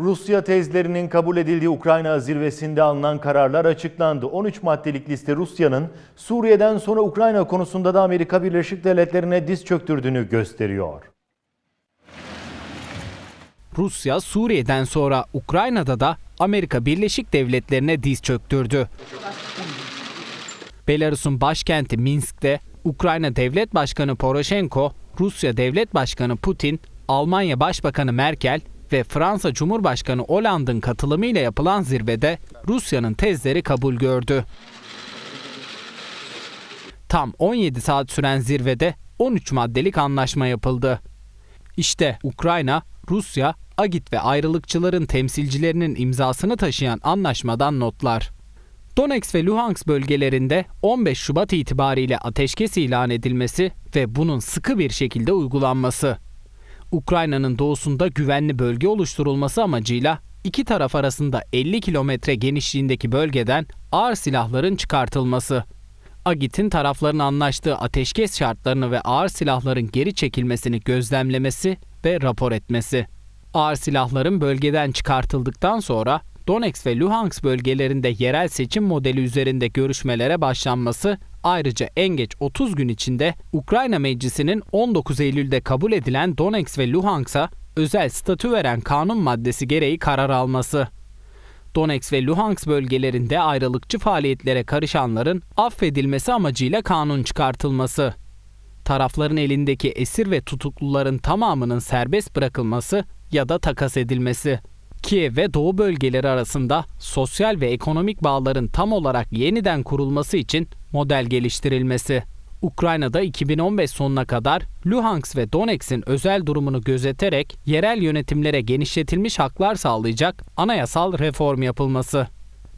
Rusya tezlerinin kabul edildiği Ukrayna zirvesinde alınan kararlar açıklandı. 13 maddelik liste Rusya'nın Suriye'den sonra Ukrayna konusunda da Amerika Birleşik Devletleri'ne diz çöktürdüğünü gösteriyor. Rusya Suriye'den sonra Ukrayna'da da Amerika Birleşik Devletleri'ne diz çöktürdü. Belarus'un başkenti Minsk'te Ukrayna Devlet Başkanı Poroshenko, Rusya Devlet Başkanı Putin, Almanya Başbakanı Merkel ve Fransa Cumhurbaşkanı Hollande'ın katılımıyla yapılan zirvede Rusya'nın tezleri kabul gördü. Tam 17 saat süren zirvede 13 maddelik anlaşma yapıldı. İşte Ukrayna, Rusya, Agit ve ayrılıkçıların temsilcilerinin imzasını taşıyan anlaşmadan notlar. Donetsk ve Luhansk bölgelerinde 15 Şubat itibariyle ateşkes ilan edilmesi ve bunun sıkı bir şekilde uygulanması. Ukrayna'nın doğusunda güvenli bölge oluşturulması amacıyla iki taraf arasında 50 kilometre genişliğindeki bölgeden ağır silahların çıkartılması. Agit'in tarafların anlaştığı ateşkes şartlarını ve ağır silahların geri çekilmesini gözlemlemesi ve rapor etmesi. Ağır silahların bölgeden çıkartıldıktan sonra Donetsk ve Luhansk bölgelerinde yerel seçim modeli üzerinde görüşmelere başlanması ayrıca en geç 30 gün içinde Ukrayna Meclisi'nin 19 Eylül'de kabul edilen Donetsk ve Luhansk'a özel statü veren kanun maddesi gereği karar alması. Donetsk ve Luhansk bölgelerinde ayrılıkçı faaliyetlere karışanların affedilmesi amacıyla kanun çıkartılması. Tarafların elindeki esir ve tutukluların tamamının serbest bırakılması ya da takas edilmesi. Kiev ve Doğu bölgeleri arasında sosyal ve ekonomik bağların tam olarak yeniden kurulması için model geliştirilmesi. Ukrayna'da 2015 sonuna kadar Luhansk ve Donetsk'in özel durumunu gözeterek yerel yönetimlere genişletilmiş haklar sağlayacak anayasal reform yapılması.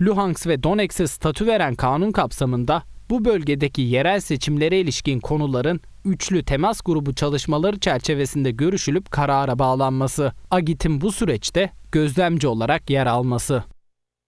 Luhansk ve Donetsk'e statü veren kanun kapsamında bu bölgedeki yerel seçimlere ilişkin konuların üçlü temas grubu çalışmaları çerçevesinde görüşülüp karara bağlanması. Agit'in bu süreçte gözlemci olarak yer alması.